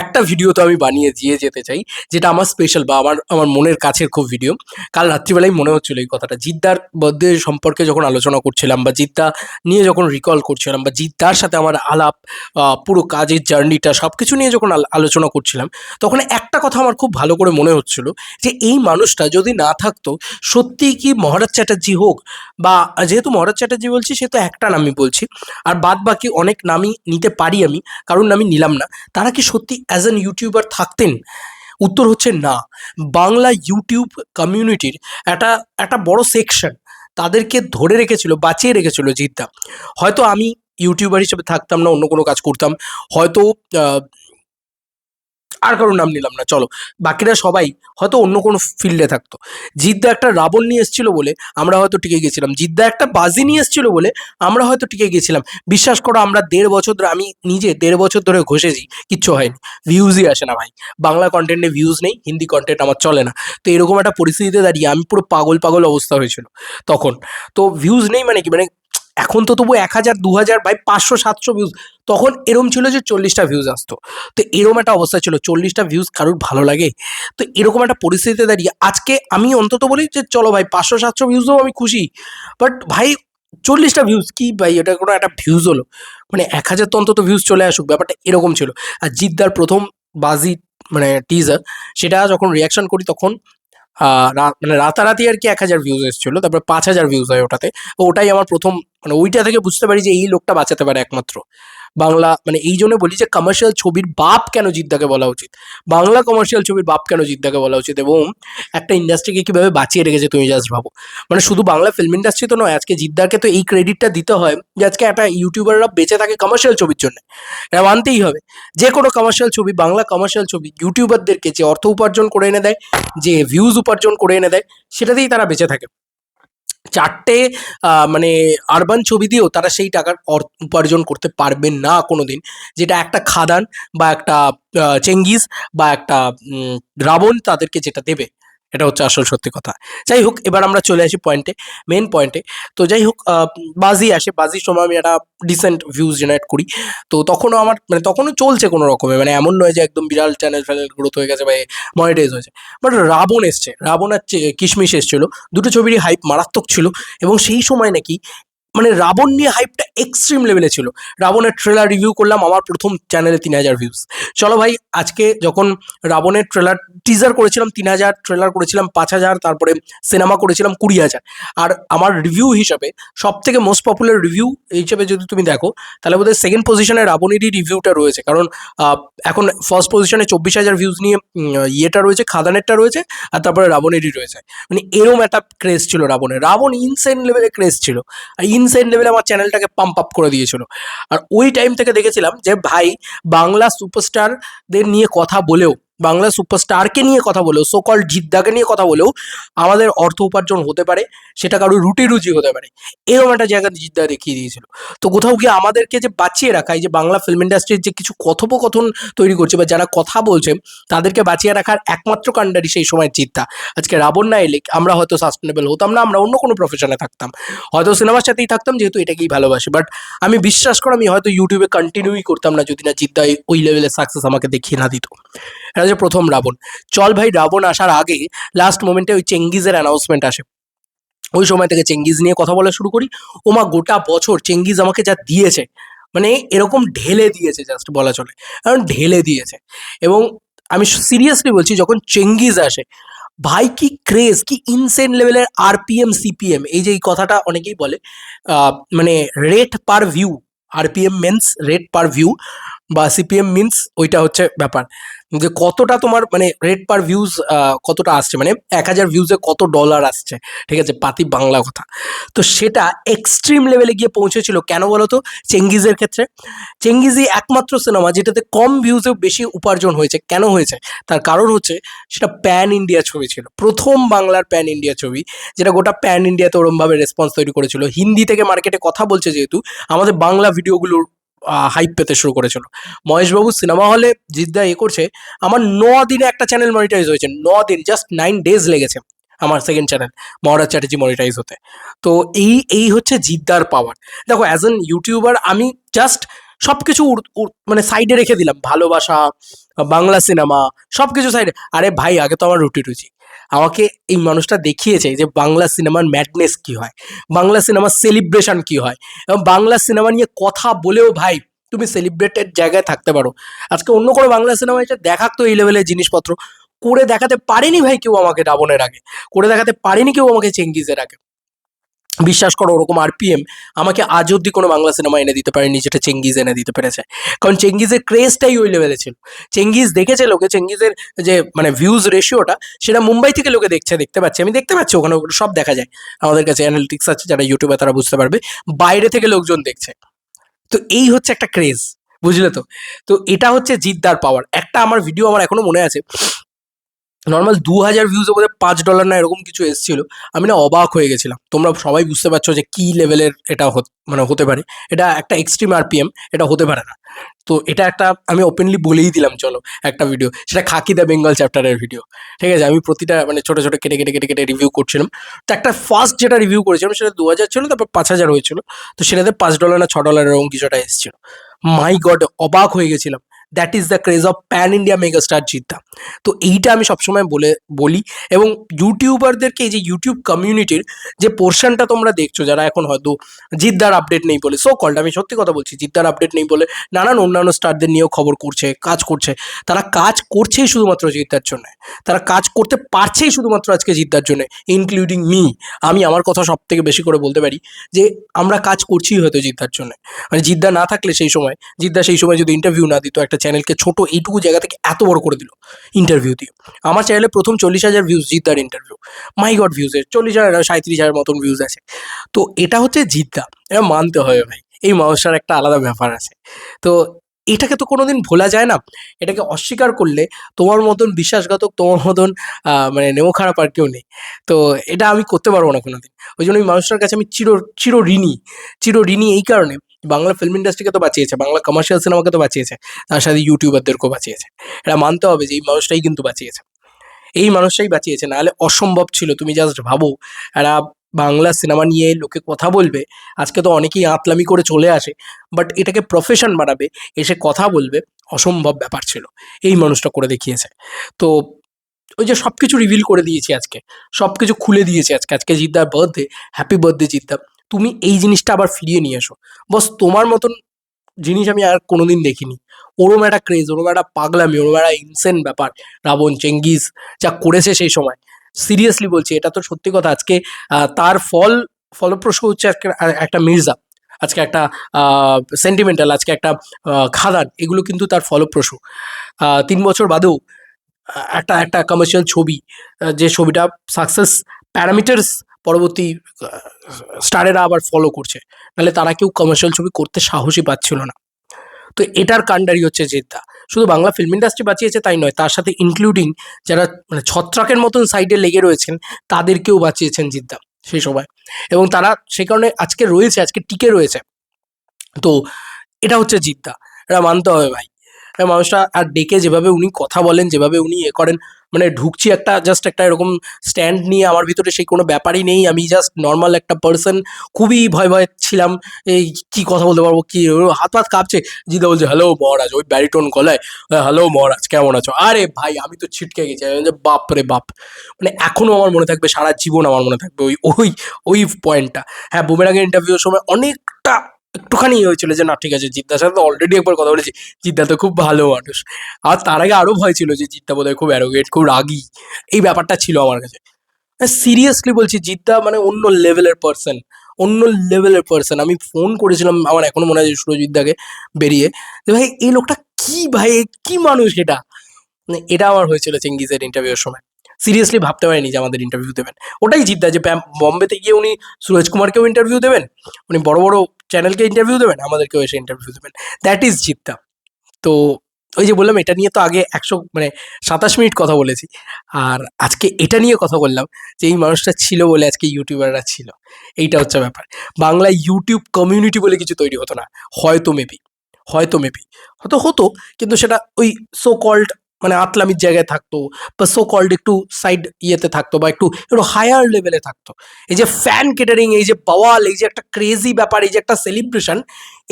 একটা ভিডিও তো আমি বানিয়ে দিয়ে যেতে চাই, যেটা আমার স্পেশাল বা আমার আমার মনের কাছের খুব ভিডিও কাল রাত্রিবেলায় মনে হচ্ছিল এই কথাটা। জিদ্দার বার্থডে সম্পর্কে যখন আলোচনা করছিলাম বা জিদ্দা নিয়ে যখন রিকল করছিলাম বা জিদ্দার সাথে আমার আলাপ পুরো কাজের জার্নিটা সব কিছু নিয়ে যখন আল- আলোচনা করছিলাম, তখন একটা কথা আমার খুব ভালো করে মনে হচ্ছিল যে এই মানুষটা যদি না থাকতো সত্যিই কি মহারাজ চ্যাটার্জি হোক বা যেহেতু মহারাজ চ্যাটার্জি বলছি, সে তো একটা নামই বলছি। আর বাদ বাকি অনেক নামই নিতে পারি আমি কারণ নামই নিলাম না। তারা কি সত্যি অ্যাজ অ্যান ইউটিউবার থাকতেন, উত্তর হচ্ছে না। বাংলা ইউটিউব কমিউনিটির একটা একটা বড় সেকশন তাদেরকে ধরে রেখেছিল, বাঁচিয়ে রেখেছিল জিদ্দা হয়তো আমি ইউটিউবার হিসেবে থাকতাম না, অন্য কোনো কাজ করতাম। হয়তো আর কারোর নাম নিলাম না, চলো। বাকিরা সবাই হয়তো অন্য কোনো ফিল্ডে থাকতো। জিদ্দা একটা রাবণ নিয়ে এসেছিল বলে আমরা হয়তো টিকে গেছিলাম। জিদ্দা একটা বাজি নিয়ে এসেছিল বলে আমরা হয়তো টিকে গেছিলাম। বিশ্বাস করো, আমরা দেড় বছর ধরে, আমি নিজে দেড় বছর ধরে ঘষেছি, কিচ্ছু হয়নি। ভিউজই আসে না ভাই। বাংলা কন্টেন্টে ভিউজ নেই, হিন্দি কন্টেন্ট আমার চলে না। তো এরকম একটা পরিস্থিতিতে দাঁড়িয়ে আমি পুরো পাগল পাগল অবস্থা হয়েছিল তখন। তো ভিউজ নেই মানে কি? মানে এখন তো তবু এক হাজার, দু হাজার বাই পাঁচশো, সাতশো ভিউজ তখন এরম ছিল যে চল্লিশটা ভিউজ আসতো। তো এরকম একটা অবস্থা ছিল, চল্লিশটা ভিউজ কারোর ভালো লাগে? তো এরকম একটা পরিস্থিতিতে দাঁড়িয়ে আজকে আমি অন্তত বলি যে, চলো ভাই, পাঁচশো, সাতশো ভিউজও আমি খুশি। বাট ভাই, চল্লিশটা ভিউজ কি ভাই, এটা কোনো একটা ভিউজ হলো? মানে এক হাজার তো অন্তত ভিউজ চলে আসুক, ব্যাপারটা এরকম ছিল। আর জিদ্দার প্রথম বাজি মানে টিজার সেটা যখন রিয়াকশন করি তখন মানে রাতারাতি আর কি এক হাজার ভিউজ এসেছিল, তারপরে পাঁচ হাজার ভিউজ হয় ওটাতে। ওটাই আমার প্রথম মানে ওইটা থেকে বুঝতে পারি যে এই লোকটা বাঁচাতে পারে একমাত্র। বাংলা মানে এই জন্য বলি যে কমার্শিয়াল ছবির বাপ কেন জিদ্দাকে বলা উচিত? বাংলা কমার্শিয়াল ছবির বাপ কেন জিদ্দাকে বলা উচিত? এবং একটা ইন্ডাস্ট্রিকে কীভাবে বাঁচিয়ে রেখেছে তুমি জাস্ট ভাবো। মানে শুধু বাংলা ফিল্ম ইন্ডাস্ট্রি তো নয়, আজকে জিদ্দাকে তো এই ক্রেডিটটা দিতে হয় যে আজকে একটা ইউটিউবাররা বেঁচে থাকে কমার্শিয়াল ছবির জন্য। এটা মানতেই হবে। যে কোনো কমার্শিয়াল ছবি, বাংলা কমার্শিয়াল ছবি ইউটিউবারদেরকে যে অর্থ উপার্জন করে এনে দেয়, যে ভিউজ উপার্জন করে এনে দেয়, সেটাতেই তারা বেঁচে থাকে। চারটে মানে আরবান ছবি দিয়েও তারা সেই টাকার উপার্জন করতে পারবেন না কোনো দিন যেটা একটা খাদান বা একটা চেঙ্গিস বা একটা রাবণ তাদেরকে যেটা দেবে। এটা হচ্ছে আসল সত্যি কথা। যাই হোক এবার আমরা চলে আসি পয়েন্টে মেন পয়েন্টে তো যাই হোক বাজি আসে, বাজির সময় আমি একটা ডিসেন্ট ভিউজ জেনারেট করি। তো তখনও আমার মানে তখনও চলছে কোনো রকমে মানে এমন নয় যে একদম বিরাল চ্যানেল ফ্যানেল গ্রোথ হয়ে গেছে বা মনিটাইজ হয়েছে। বাট রাবণ এসছে, রাবণ আর কিশমিশ এসছিল। দুটো ছবিরই হাইপ মারাত্মক ছিল। এবং সেই সময় নাকি মানে রাবণ নিয়ে হাইপটা এক্সট্রিম লেভেলে ছিল। রাবণের ট্রেলার রিভিউ করলাম, আমার প্রথম চ্যানেলে তিন হাজার ভিউজ চলো ভাই, আজকে যখন রাবণের ট্রেলার টিজার করেছিলাম, তিন হাজার ট্রেলার করেছিলাম, পাঁচ হাজার, তারপরে সিনেমা করেছিলাম, কুড়ি হাজার। আর আমার রিভিউ হিসাবে সব থেকে মোস্ট পপুলার রিভিউ হিসেবে যদি তুমি দেখো, তাহলে বোধহয় সেকেন্ড পজিশনে রাবণেরই রিভিউটা রয়েছে। কারণ এখন ফার্স্ট পজিশনে চব্বিশ হাজার ভিউজ নিয়ে ইয়েটা রয়েছে, খাদানেরটা রয়েছে, আর তারপরে রাবণেরই রয়েছে। মানে এরম একটা ক্রেজ ছিল রাবণের। রাবণ ইনসেন লেভেলে ক্রেজ ছিল। আর ইনসেন লেভেলে আমার চ্যানেলটাকে পাম্প আপ করে দিয়েছিল। আর ওই টাইম থেকে দেখেছিলাম যে ভাই বাংলা সুপারস্টারদের নিয়ে কথা বলেও বাংলা সুপারস্টারকে নিয়ে কথা বলেও সোকল জিদ্দাকে নিয়ে কথা বলেও আমাদের অর্থ উপার্জন হতে পারে, সেটা কারও রুটি রুজি হতে পারে। এরকম একটা জায়গা জিদ্দা দেখিয়ে দিয়েছিল। তো কোথাও গিয়ে আমাদেরকে যে বাঁচিয়ে রাখা, এই যে বাংলা ফিল্ম ইন্ডাস্ট্রির যে কিছু কথোপকথন তৈরি করছে বা যারা কথা বলছে, তাদেরকে বাঁচিয়ে রাখার একমাত্র কাণ্ডারি সেই সময় চিন্তা আজকে রাবণ না এলে আমরা হয়তো সাস্টেনেবল হতাম না, আমরা অন্য কোনো প্রফেশনে থাকতাম। হয়তো সিনেমার সাথেই থাকতাম, যেহেতু এটাকেই ভালোবাসি। বাট আমি বিশ্বাস করো, আমি হয়তো ইউটিউবে কন্টিনিউই করতাম না যদি না জিদ্দা ওই লেভেলের সাকসেস আমাকে দেখিয়ে না দিত। হচ্ছে প্রথম রাবণ। চল ভাই, রাবণ আসার আগে লাস্ট মোমেন্টে ওই চেঙ্গিজের অ্যানাউন্সমেন্ট আসে। ওই সময় থেকে চেঙ্গিজ নিয়ে কথা বলা শুরু করি। ওমা, গোটা বছর চেঙ্গিজ আমাকে যা দিয়েছে মানে এরকম ঢেলে দিয়েছে জাস্ট বলা চলে। কারণ ঢেলে দিয়েছে। এবং আমি সিরিয়াসলি বলছি, যখন চেঙ্গিজ আসে, ভাই কি ক্রেজ কি ইনসেন লেভেলের আরপিএম সিপিএম এই যে এই কথাটা অনেকেই বলে মানে rate per view RPM means rate per view বা সিপিএম মিনস ওইটা হচ্ছে ব্যাপার। যে কতটা তোমার মানে রেট পার ভিউজ কতটা আসছে? মানে এক হাজার ভিউজে কত ডলার আসছে? ঠিক আছে? পাতি বাংলা কথা। তো সেটা এক্সট্রিম লেভেলে গিয়ে পৌঁছেছিল কেন বলো তো চেঙ্গিজের ক্ষেত্রে। চেঙ্গিজই একমাত্র সিনেমা যেটাতে কম ভিউজেও বেশি উপার্জন হয়েছে। কেন হয়েছে? তার কারণ হচ্ছে সেটা প্যান ইন্ডিয়া ছবি ছিল। প্রথম বাংলার প্যান ইন্ডিয়া ছবি, যেটা গোটা প্যান ইন্ডিয়াতে ওরমভাবে রেসপন্স তৈরি করেছিল। হিন্দি থেকে মার্কেটে কথা বলছে যেহেতু, আমাদের বাংলা ভিডিওগুলোর হাইপ পেতে শুরু করেছিল। মহেশবাবু সিনেমা হলে জিদ্দা এ করছে, আমার ন দিনে একটা চ্যানেল মনিটাইজ হয়েছে ন দিন জাস্ট নাইন ডেজ লেগেছে আমার second channel Maharaj Chatterjee monetize হতে। তো এই এই হচ্ছে জিদ্দার পাওয়ার দেখো অ্যাজ এন ইউটিউবার আমি জাস্ট সব কিছু মানে সাইডে রেখে দিলাম। ভালোবাসা, বাংলা সিনেমা সব কিছু সাইডে আরে ভাই, আগে তো আমার রুটি রুচি আমাকে এই মানুষটা দেখিয়েছে যে বাংলা সিনেমার ম্যাডনেস কি হয়, বাংলা সিনেমার সেলিব্রেশন কি হয় এবং বাংলা সিনেমা নিয়ে কথা বলেও ভাই তুমি সেলিব্রেটেড জায়গায় থাকতে পারো। আজকে অন্য কোনো বাংলা সিনেমা এসে দেখাতো এই লেভেলের জিনিসপত্র। করে দেখাতে পারেনি ভাই কেউ আমাকে রাবণের আগে, করে দেখাতে পারেনি কেউ আমাকে চেঙ্গিজের আগে। বিশ্বাস করো, ওরকম আরপিএম আমাকে আজ অব্দি কোনো বাংলা সিনেমা এনে দিতে পারেনি, যেটা চেঙ্গিজ এনে দিতে পেরেছে। কারণ চেঙ্গিজের ক্রেজটাই ওই লেভেলে ছিল। চেঙ্গিজ দেখেছে লোকে চেঙ্গিজের যে মানে ভিউজ রেশিওটা সেটা মুম্বাই থেকে লোকে দেখছে, দেখতে পাচ্ছে। আমি দেখতে পাচ্ছি, ওখানে সব দেখা যায়। আমাদের কাছে অ্যানালিটিক্স আছে, যারা ইউটিউবে তারা বুঝতে পারবে। বাইরে থেকে লোকজন দেখছে। তো এই হচ্ছে একটা ক্রেজ বুঝলে তো? তো এটা হচ্ছে জিদ্দার পাওয়ার একটা আমার ভিডিও আমার এখনও মনে আছে। নর্মাল দু হাজার ভিউজে বোধহয় পাঁচ ডলার না এরকম কিছু এসেছিল। আমি না অবাক হয়ে গেছিলাম। তোমরা সবাই বুঝতে পারছ যে কী লেভেলের এটা মানে হতে পারে। এটা একটা এক্সট্রিম আরপিএম এটা হতে পারে না। তো এটা একটা আমি ওপেনলি বলেই দিলাম, চলো, একটা ভিডিও সেটা খাকি দ্য বেঙ্গল চ্যাপ্টারের ভিডিও ঠিক আছে? আমি প্রতিটা মানে ছোটো ছোটো কেটে কেটে কেটে কেটে রিভিউ করছিলাম। তো একটা ফার্স্ট যেটা রিভিউ করেছিলাম সেটা দু হাজার ছিল, তারপর পাঁচ হাজার হয়েছিল। তো সেটাতে পাঁচ ডলার না ছ ডলার এরকম কিছুটা এসেছিল। মাই গড অবাক হয়ে গেছিলাম। That is the craze of pan India megastar Jeddah তো এইটা আমি সবসময় বলে, বলি এবং ইউটিউবারদেরকে এই যে ইউটিউব কমিউনিটির যে পোর্শনটা তোমরা দেখছ, যারা এখন হয়তো জিদ্দার আপডেট নেই বলে সো কল্ড আমি সত্যি কথা বলছি জিদ্দার আপডেট নেই বলে নানান অন্যান্য স্টারদের নিয়েও খবর করছে, কাজ করছে। তারা কাজ করছেই শুধুমাত্র জিদ্দার জন্য। তারা কাজ করতে পারছেই শুধুমাত্র আজকে জিদ্দার জন্য ইনক্লুডিং মি আমি আমার কথা সব থেকে বেশি করে বলতে পারি যে, আমরা কাজ করছি হয়তো জিদ্দার জন্য। মানে জিদ্দা না থাকলে সেই সময় জিদ্দা সেই সময় যদি ইন্টারভিউ না দিত, একটা চ্যানেলকে ছোট এইটুকু জায়গা থেকে এত বড় করে দিল ইন্টারভিউ দিয়ে। আমার চ্যানেলে প্রথম চল্লিশ হাজার ভিউজ জিদ্দার ইন্টারভিউ মাই গড ভিউজের চল্লিশ হাজার সাঁত্রিশ হাজার মতন ভিউজ আছে। তো এটা হচ্ছে জিদ্দা, এটা মানতে হবে ভাই। এই মানুষটার একটা আলাদা ব্যাপার আছে। তো এটাকে তো কোনোদিন ভোলা যায় না। এটাকে অস্বীকার করলে তোমার মতন বিশ্বাসঘাতক, তোমার মতন মানে নেমো খারাপ আর কেউ নেই। তো এটা আমি করতে পারব না কোনোদিন। ওই জন্য ওই মানুষটার কাছে আমি চির চির ঋণী চির ঋণী এই কারণে বাংলা ফিল্ম ইন্ডাস্ট্রিকে তো বাঁচিয়েছে, বাংলা কমার্শিয়াল সিনেমাকে তো বাঁচিয়েছে, তার সাথে ইউটিউবারদেরকেও বাঁচিয়েছে। এটা মানতে হবে যে এই মানুষটাই কিন্তু বাঁচিয়েছে। এই মানুষটাই বাঁচিয়েছে, নাহলে অসম্ভব ছিল, তুমি জাস্ট ভাবো। এরা বাংলা সিনেমা নিয়ে লোকে কথা বলবে, আজকে তো অনেকেই আতলামি করে চলে আসে বাট এটাকে প্রফেশন বানাবে, এসে কথা বলবে, অসম্ভব ব্যাপার ছিল। এই মানুষটা করে দেখিয়েছে। তো ওই যে সব কিছু রিভিল করে দিয়েছি আজকে সব কিছু খুলে দিয়েছি আজকে আজকে জিদ্দার বার্থডে হ্যাপি বার্থডে জিদ্দা। তুমি এই জিনিসটা আবার ফিরিয়ে নিয়ে এসো। বস, তোমার মতন জিনিস আমি আর কোনোদিন দেখিনি। ওরম একটা ক্রেজ ওরম একটা পাগলামি, ওরম একটা ইনসেন ব্যাপার। রাবণ, চেঙ্গিস যা করেছে সেই সময়। সিরিয়াসলি বলছি, এটা তো সত্যি কথা। আজকে তার ফল, ফলপ্রসূ হচ্ছে আজকে একটা মির্জা। আজকে একটা সেন্টিমেন্টাল আজকে একটা খাদান। এগুলো কিন্তু তার ফলপ্রসূ। তিন বছর বাদেও একটা একটা কমার্শিয়াল ছবি যে ছবিটা সাকসেস প্যারামিটার্স পরবর্তী স্টারেরা আবার ফলো করছে। নাহলে তারা কেউ কমার্শিয়াল ছবি করতে সাহসই পাচ্ছিল না। তো এটার কাণ্ডারি হচ্ছে জেদ্দা। শুধু বাংলা ফিল্ম ইন্ডাস্ট্রি বাঁচিয়েছে তাই নয়, তার সাথে ইনক্লুডিং যারা মানে ছত্রাকের মতন সাইডে লেগে রয়েছেন, তাদেরকেও বাঁচিয়েছেন জিদ্দা সেই সময়। এবং তারা সেই কারণে আজকে রয়েছে, আজকে টিকে রয়েছে। তো এটা হচ্ছে জিদ্দা। এটা মানতে হবে ভাই। মানুষটা আর ডেকে যেভাবে উনি কথা বলেন, যেভাবে উনি এ করেন মানে ঢুকছি একটা জাস্ট একটা এরকম স্ট্যান্ড নিয়ে আমার ভিতরে সেই কোনো ব্যাপারই নেই। আমি জাস্ট নর্মাল একটা পার্সন খুবই ভয় ভয় ছিলাম। এই কি কথা বলতে পারব, কি হাত হাত কাঁপছে। জিদা বলছে হ্যালো মহারাজ, ওই ব্যারিটোন গলায় হ্যালো মহারাজ, কেমন আছো? আরে ভাই, আমি তো ছিটকে গেছি। বাপ রে বাপ। মানে এখনও আমার মনে থাকবে, সারা জীবন আমার মনে থাকবে ওই ওই ওই পয়েন্টটা হ্যাঁ বুমেরাগের ইন্টারভিউর সময় অনেকটা একটুখানি হয়েছিল যে, না, ঠিক আছে জিদ্দার সাথে অলরেডি একবার কথা বলেছি। জিদ্দা তো খুব ভালো মানুষ। আর তার আগে আরও ভয় ছিল যে জিদ্দা বোধহয় খুব অ্যারোগেট খুব রাগি। এই ব্যাপারটা ছিল আমার কাছে। সিরিয়াসলি বলছি জিদ্দা মানে অন্য লেভেলের পার্সন অন্য লেভেলের পার্সন আমি ফোন করেছিলাম, আমার এখনও মনে হয় সুরজিৎদাকে বেরিয়ে, যে, ভাই, এই লোকটা কি ভাই? কি মানুষ এটা? মানে এটা আমার হয়েছিল চেঙ্গিজের ইন্টারভিউর সময়। সিরিয়াসলি ভাবতে পারিনি যে, আমাদের ইন্টারভিউ দেবেন। ওটাই জিদ্দা যে বম্বেতে গিয়ে উনি সুরজ কুমারকেও ইন্টারভিউ দেবেন? উনি বড় বড় চ্যানেলকে ইন্টারভিউ দেবেন, আমাদেরকেও এসে ইন্টারভিউ দেবেন। দ্যাট ইজ জিদ্দা তো ওই যে বললাম, এটা নিয়ে তো আগে একশো মানে সাতাশ মিনিট কথা বলেছি। আর আজকে এটা নিয়ে কথা বললাম, যে এই মানুষটা ছিল বলে আজকে ইউটিউবাররা ছিল। এইটা হচ্ছে ব্যাপার। বাংলা ইউটিউব কমিউনিটি বলে কিছু তৈরি হতো না। হয়তো মেবি হয়তো মেবি হয়তো হতো, কিন্তু সেটা ওই সো কল্ড মানে আতলামির জায়গায় থাকতো বা সো কল্ড একটু সাইড ইয়েতে থাকতো বা একটু একটু হায়ার লেভেলে থাকতো। এই যে ফ্যান কেটারিং এই যে বাওয়াল এই যে একটা ক্রেজি ব্যাপার, এই যে একটা সেলিব্রেশন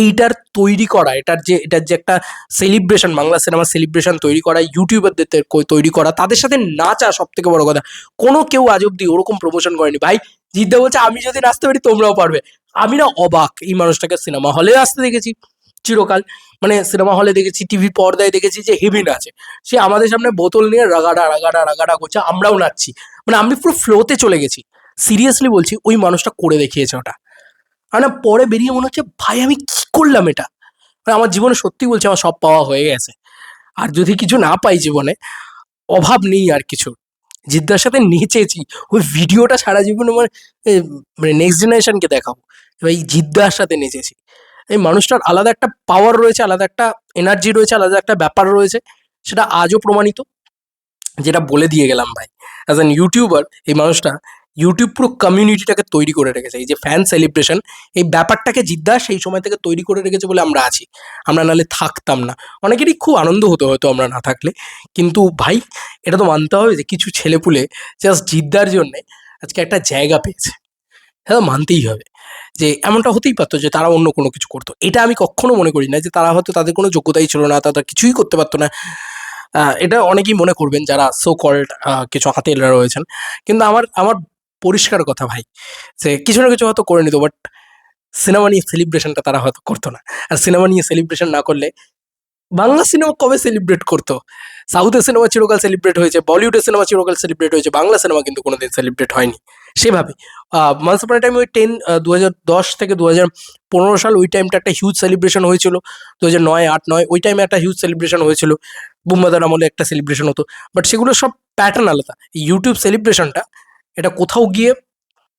এইটার তৈরি করা, এটার যে এটার যে একটা সেলিব্রেশন বাংলা সিনেমা সেলিব্রেশন তৈরি করা ইউটিউবারদের তৈরি করা, তাদের সাথে নাচা সব থেকে বড় কথা। কোনো কেউ আজ অব্দি ওরকম প্রমোশন করেনি। ভাই, জিদ্দা বলছে, আমি যদি নাচতে পারি তোমরাও পারবে। আমি না অবাক এই মানুষটাকে সিনেমা হলে আসতে দেখেছি। চিরকাল মানে সিনেমা হলে দেখেছি টিভি পর্দায় দেখেছি যে হেভি নাচে। সে আমাদের সামনে বোতল নিয়ে রাগাডা রাগাডা রাগাডা করছে, আমরাও নাচছি। মানে আমি পুরো ফ্লোতে চলে গেছি। সিরিয়াসলি বলছি, ওই মানুষটা করে দেখিয়েছে ওটা। আর না, পরে বেরিয়ে মনে হচ্ছে, ভাই, আমি কি করলাম এটা? মানে আমার জীবনে সত্যি বলছে, আমার সব পাওয়া হয়ে গেছে। আর যদি কিছু না পাই জীবনে, অভাব নেই আর কিছু। জিদ্দার সাথে নেচেছি। ওই ভিডিওটা সারা জীবনে আমার মানে নেক্সট জেনারেশনকে দেখাবো। এবার এই জিদ্দার সাথে নেচেছি। এই মানুষটার আলাদা একটা পাওয়ার রয়েছে, আলাদা একটা এনার্জি রয়েছে, আলাদা একটা ব্যাপার রয়েছে, সেটা আজও প্রমাণিত, যেটা বলে দিয়ে গেলাম ভাই। অ্যাজ অ্যান ইউটিউবার এই মানুষটা ইউটিউব পুরো কমিউনিটিটাকে তৈরি করে রেখেছে। এই যে ফ্যান সেলিব্রেশন এই ব্যাপারটাকে জিদ্দা সেই সময় থেকে তৈরি করে রেখেছে বলে আমরা আছি। আমরা নাহলে থাকতাম না। অনেকেরই খুব আনন্দ হতো হয়তো আমরা না থাকলে। কিন্তু ভাই, এটা তো মানতে হবে যে কিছু ছেলেপুলে জাস্ট জিদ্দার জন্যে আজকে একটা জায়গা পেয়েছে। হ্যাঁ মানতেই হবে। যে এমনটা হতেই পারতো যে তারা অন্য কোনো কিছু করতো। এটা আমি কখনো মনে করি না যে তারা হয়তো তাদের কোনো যোগ্যতাই ছিল না, তারা কিছুই করতে পারতো না। এটা অনেকেই মনে করবেন যারা সো কল্ড কিছু হাতেলরা রয়েছেন। কিন্তু আমার আমার পরিষ্কার কথা ভাই, যে কিছু না কিছু হয়তো করে নিত বাট সিনেমা নিয়ে সেলিব্রেশনটা তারা হয়তো করতো না। আর সিনেমা নিয়ে সেলিব্রেশন না করলে বাংলা সিনেমা কবে সেলিব্রেট করতো? সাউথের সিনেমা চিরকাল সেলিব্রেট হয়েছে, বলিউডের সিনেমা চিরকাল সেলিব্রেট হয়েছে, বাংলা সিনেমা কিন্তু কোনোদিন সেলিব্রেট হয়নি। সেভাবে। মানস অফ টাইম ওই টেন দু দশ থেকে দু পনেরো সাল ওই টাইমটা একটা হিউজ সেলিব্রেশন হয়েছিল। দু হাজার নয়, আট, নয়, ওই টাইমে একটা হিউজ সেলিব্রেশন হয়েছিল। বুম্বাদার আমলে একটা সেলিব্রেশন হতো। বাট সেগুলো সব প্যাটার্ন আলাদা। ইউটিউব সেলিব্রেশনটা এটা কোথাও গিয়ে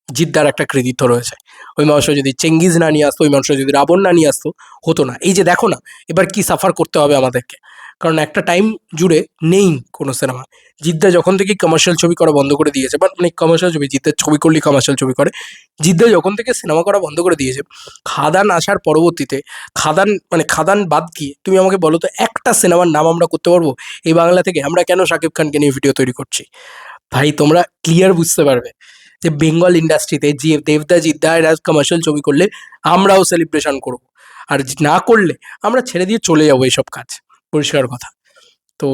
জিদ্দার একটা কৃতিত্ব রয়েছে। ওই মানুষটা যদি চেঙ্গিজ না নিয়ে আসতো, ওই মানুষটা যদি রাবণ না নিয়ে আসতো, হতো না। এই যে দেখো না, এবার কি সাফার করতে হবে আমাদেরকে? কারণ একটা টাইম জুড়ে নেই কোনো সিনেমা জিদ্দা যখন থেকে কমার্শিয়াল ছবি করা বন্ধ করে দিয়েছে বাট মানে কমার্শিয়াল ছবি জিদ্দার ছবি করলেই কমার্শিয়াল ছবি করে, জিদ্দা যখন থেকে সিনেমা করা বন্ধ করে দিয়েছে, খাদান আসার পরবর্তীতে, খাদান মানে খাদান বাদ দিয়ে তুমি আমাকে বলো তো একটা সিনেমার নাম আমরা করতে পারব? এই বাংলা থেকে আমরা কেন শাকিব খানকে নিয়ে ভিডিও তৈরি করছি? ভাই, তোমরা ক্লিয়ার বুঝতে পারবে যে বেঙ্গল ইন্ডাস্ট্রিতে যে দেবদা, জিদ্দা এরা কমার্শিয়াল ছবি করলে আমরাও সেলিব্রেশন করব। আর না করলে আমরা ছেড়ে দিয়ে চলে যাব এইসব কাজ। পরিষ্কার কথা। তো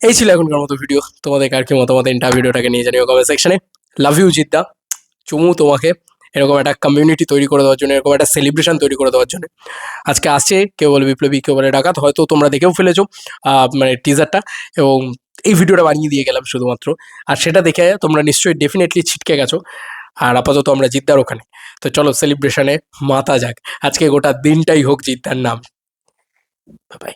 এই ছিল এখনকার মতো ভিডিও তোমাদের আর কি মতামত ইন্টার ভিডিওটাকে নিয়ে জানিও কমেন্ট সেকশনে লাভ ইউ জিদ্দা। চুমু তোমাকে। এরকম একটা কমিউনিটি তৈরি করে দেওয়ার জন্য, এরকম একটা সেলিব্রেশন তৈরি করে দেওয়ার জন্য। আজকে আসছে, কেউ বলে বিপ্লবী, কেউ বলে ডাকাত, হয়তো তোমরা দেখেও ফেলেছো মানে টিজারটা এবং এই ভিডিওটা বানিয়ে দিয়ে গেলাম শুধুমাত্র। আর সেটা দেখে তোমরা নিশ্চয়ই ডেফিনেটলি ছিটকে গেছো। আর আপাতত আমরা জিদ্দার ওখানে। তো চলো সেলিব্রেশনে মাতা যাক। আজকে গোটা দিনটাই হোক জিদ্দার নাম। বাই